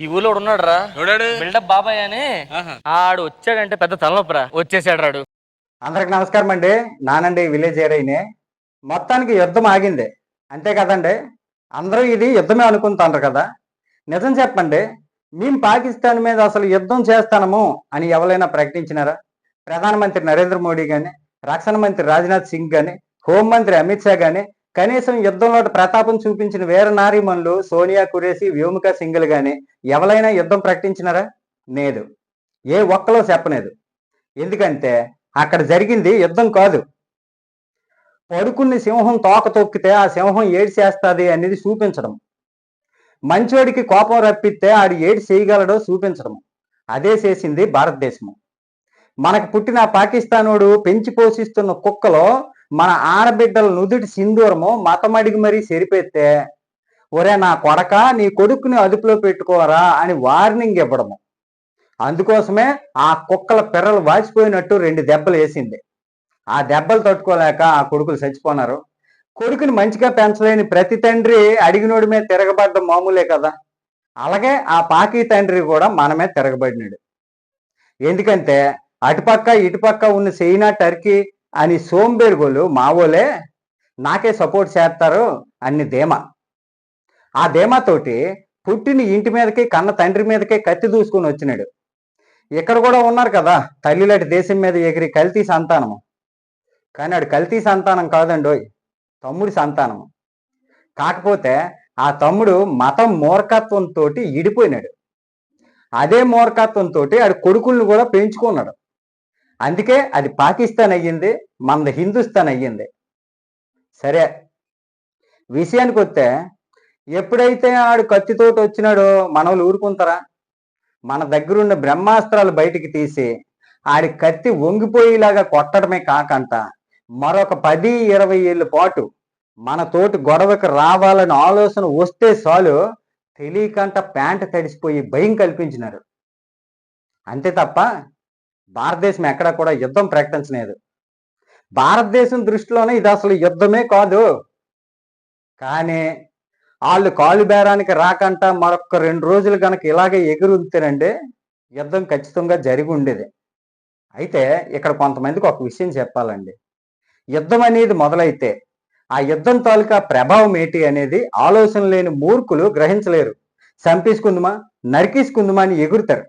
ఈ ఊళ్ళో ఉన్నాడు రా బిల్డప్ బాబాయ్ అని. ఆడు వచ్చాడంటే పెద్ద తలనొప్పరా. వచ్చేసాడు రాడు అందరికి నమస్కారం అండి. నానండి విలేజ్ ఏరైనే మొత్తానికి యుద్ధం ఆగింది. అంతే కదండి. అందరూ ఇది యుద్ధమే అనుకుంటారు కదా. నిజం చెప్పండి. మేము పాకిస్తాన్ మీద అసలు యుద్ధం చేస్తానము అని ఎవరైనా ప్రకటించినారా? ప్రధానమంత్రి నరేంద్ర మోడీ కానీ రక్షణ మంత్రి రాజ్నాథ్ సింగ్ కానీ హోంమంత్రి అమిత్ షా కానీ కనీసం యుద్ధంలో ప్రతాపం చూపించిన వీర నారీమణులు సోనియా కురేసి వ్యోమిక సింగిల్ కానీ ఎవరైనా యుద్ధం ప్రకటించినారా? లేదు. ఏ ఒక్కలో చెప్పలేదు. ఎందుకంటే అక్కడ జరిగింది యుద్ధం కాదు. పడుకుని సింహం తోక తొక్కితే ఆ సింహం ఏడు చేస్తుంది అనేది చూపించడం. మంచోడికి కోపం రప్పిస్తే ఆడు ఏడు చేయగలడో చూపించడం. అదే చేసింది భారతదేశం. మనకు పుట్టిన పాకిస్తానోడు పెంచి పోషిస్తున్న కుక్కలో మన ఆడబిడ్డల నుదుటి సింధూరము మతమడిగి మరీ సరిపెత్తే ఒరే నా కొడక నీ కొడుకుని అదుపులో పెట్టుకోరా అని వార్నింగ్ ఇవ్వడము. అందుకోసమే ఆ కుక్కల పిర్రలు వాచిపోయినట్టు రెండు దెబ్బలు వేసింది. ఆ దెబ్బలు తట్టుకోలేక ఆ కొడుకులు చచ్చిపోనారు. కొడుకుని మంచిగా పెంచలేని ప్రతి తండ్రి అడిగినోడి మీద తిరగబడ్డం మామూలే కదా. అలాగే ఆ పాకి తండ్రి కూడా మనమే తిరగబడినాడు. ఎందుకంటే అటుపక్క ఇటుపక్క ఉన్న చైనా టర్కీ అని సోంబేరుగోలు మావోలే నాకే సపోర్ట్ చేస్తారు అన్ని ధీమా. ఆ ధీమాతోటి పుట్టిన ఇంటి మీదకి కన్న తండ్రి మీదకే కత్తి దూసుకొని వచ్చినాడు. ఇక్కడ కూడా ఉన్నారు కదా తల్లిలాంటి దేశం మీద ఎగిరి కల్తీ సంతానము. కానీ వాడు కల్తీ సంతానం కాదండోయ్ తమ్ముడి సంతానము. కాకపోతే ఆ తమ్ముడు మతం మూర్ఖత్వంతో ఇడిపోయినాడు. అదే మూర్ఖత్వంతో ఆడు కొడుకుల్ని కూడా పెంచుకున్నాడు. అందుకే అది పాకిస్తాన్ అయ్యింది మనది హిందుస్థాన్ అయ్యింది. సరే విషయానికి వస్తే ఎప్పుడైతే ఆడు కత్తితోటి వచ్చినాడో మనవలు ఊరుకుంటారా? మన దగ్గరున్న బ్రహ్మాస్త్రాలు బయటికి తీసి ఆడి కత్తి వంగిపోయేలాగా కొట్టడమే కాకంట. మరొక పది ఇరవై ఏళ్ళ పాటు మన తోటి గొడవకి రావాలని ఆలోచన వస్తే చాలు తెలియకంట ప్యాంట్ తడిసిపోయి భయం కల్పించినారు. అంతే తప్ప భారతదేశం ఎక్కడ కూడా యుద్ధం ప్రకటించలేదు భారతదేశం దృష్టిలోనే ఇది అసలు యుద్ధమే కాదు. కానీ వాళ్ళు కాలు బేరానికి రాకంట మరొక రెండు రోజులు కనుక ఇలాగే ఎగురుతేనండి యుద్ధం ఖచ్చితంగా జరిగి ఉండేది. అయితే ఇక్కడ కొంతమందికి ఒక విషయం చెప్పాలండి. యుద్ధం అనేది మొదలైతే ఆ యుద్ధం తాలూకా ప్రభావం ఏంటి అనేది ఆలోచన లేని మూర్ఖులు గ్రహించలేరు. చంపేసుకుందుమా నరికేసుకుందుమా అని ఎగురుతారు.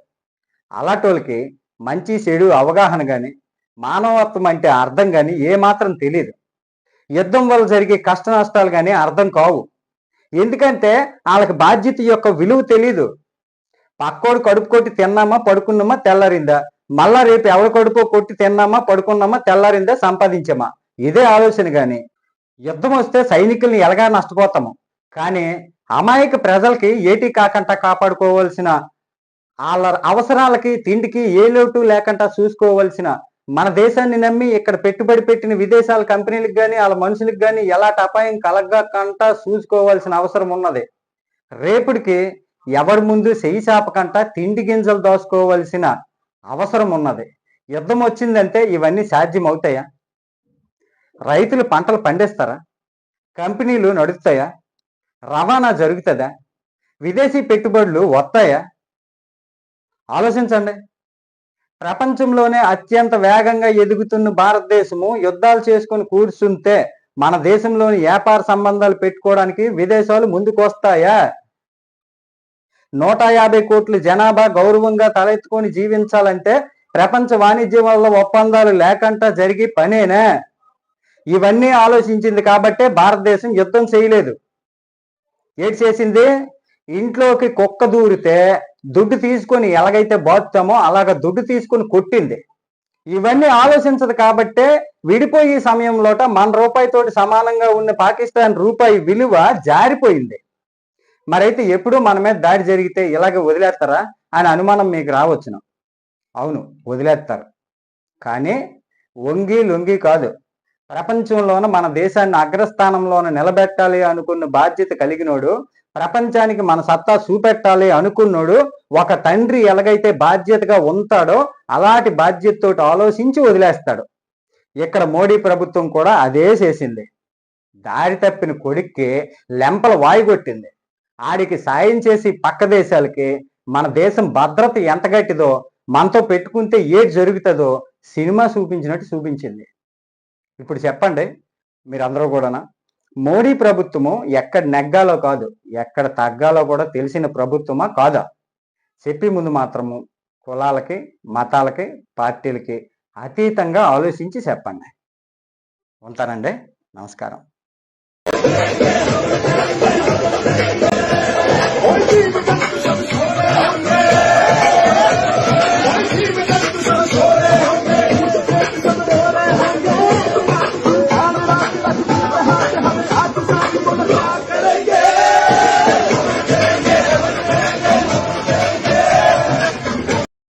అలాంటోళ్ళకి మంచి చెడు అవగాహన కానీ మానవత్వం అంటే అర్థం కానీ ఏమాత్రం తెలియదు యుద్ధం వల్ల జరిగే కష్ట నష్టాలు కానీ అర్థం కావు. ఎందుకంటే వాళ్ళకి బాధ్యత యొక్క విలువ తెలీదు. పక్కోడు కడుపు కొట్టి తిన్నామా పడుకున్నామా తెల్లారిందా? మళ్ళా రేపు ఎవరి కడుపు కొట్టి తిన్నామా పడుకున్నామా తెల్లారిందా సంపాదించామా? ఇదే ఆలోచన కానీ యుద్ధం వస్తే సైనికుల్ని ఎలాగా నష్టపోతాము? కానీ అమాయక ప్రజలకి ఏటి కాకుండా కాపాడుకోవాల్సిన వాళ్ళ అవసరాలకి తిండికి ఏ లోటు లేకుండా చూసుకోవాల్సిన మన దేశాన్ని నమ్మి ఇక్కడ పెట్టుబడి పెట్టిన విదేశాల కంపెనీలకు కానీ వాళ్ళ మనుషులకు కానీ ఎలాంటి అపాయం కలగకుండా చూసుకోవాల్సిన అవసరం ఉన్నది. రేపుడికి ఎవరి ముందు చెయ్యి చాపకంట తిండి గింజలు దోసుకోవాల్సిన అవసరం ఉన్నది. యుద్ధం వచ్చిందంటే ఇవన్నీ సాధ్యం అవుతాయా రైతులు పంటలు పండిస్తారా? కంపెనీలు నడుస్తాయా? రవాణా జరుగుతుందా? విదేశీ పెట్టుబడులు వస్తాయా? ఆలోచించండి. ప్రపంచంలోనే అత్యంత వేగంగా ఎదుగుతున్న భారతదేశము యుద్ధాలు చేసుకొని కూర్చుంటే మన దేశంలోని వ్యాపార సంబంధాలు పెట్టుకోవడానికి విదేశాలు ముందుకు వస్తాయా నూట యాభై కోట్ల జనాభా గౌరవంగా తలెత్తుకొని జీవించాలంటే ప్రపంచ వాణిజ్యం వల్ల ఒప్పందాలు లేకుండా జరిగి పనేనా? ఇవన్నీ ఆలోచించింది కాబట్టే భారతదేశం యుద్ధం చేయలేదు. ఏం చేసింది? ఇంట్లోకి కుక్క దూరితే దుడ్డు తీసుకొని ఎలాగైతే బాతుతామో అలాగ దుడ్డు తీసుకొని కొట్టింది. ఇవన్నీ ఆలోచించదు కాబట్టే విడిపోయే సమయంలోట మన రూపాయితోటి సమానంగా ఉన్న పాకిస్తాన్ రూపాయి విలువ జారిపోయింది. మరైతే ఎప్పుడు మన మీద దాడి జరిగితే ఇలాగే వదిలేస్తారా అని అనుమానం మీకు రావచ్చును. అవును వదిలేస్తారు. కానీ వంగి లొంగి కాదు. ప్రపంచంలోన మన దేశాన్ని అగ్రస్థానంలోన నిలబెట్టాలి అనుకున్న బాధ్యత కలిగినోడు ప్రపంచానికి మన సత్తా చూపెట్టాలి అనుకున్నాడు ఒక తండ్రి ఎలాగైతే బాధ్యతగా ఉంటాడో అలాంటి బాధ్యతతోటి ఆలోచించి వదిలేస్తాడు. ఇక్కడ మోడీ ప్రభుత్వం కూడా అదే చేసింది. దారి తప్పిన కొడుక్కి లెంపలు వాయి కొట్టింది ఆడికి సాయం చేసి పక్క దేశాలకి మన దేశం భద్రత ఎంత గట్టిదో మనతో పెట్టుకుంటే ఏది జరుగుతుందో సినిమా చూపించినట్టు చూపించింది. ఇప్పుడు చెప్పండి మీరందరూ కూడానా? మోడీ ప్రభుత్వము ఎక్కడ నెగ్గాలో కాదు ఎక్కడ తగ్గాలో కూడా తెలిసిన ప్రభుత్వమా కాదా? చెప్పి ముందు మాత్రము కులాలకి మతాలకి పార్టీలకి అతీతంగా ఆలోచించి చెప్పండి. ఉంటానండి. నమస్కారం.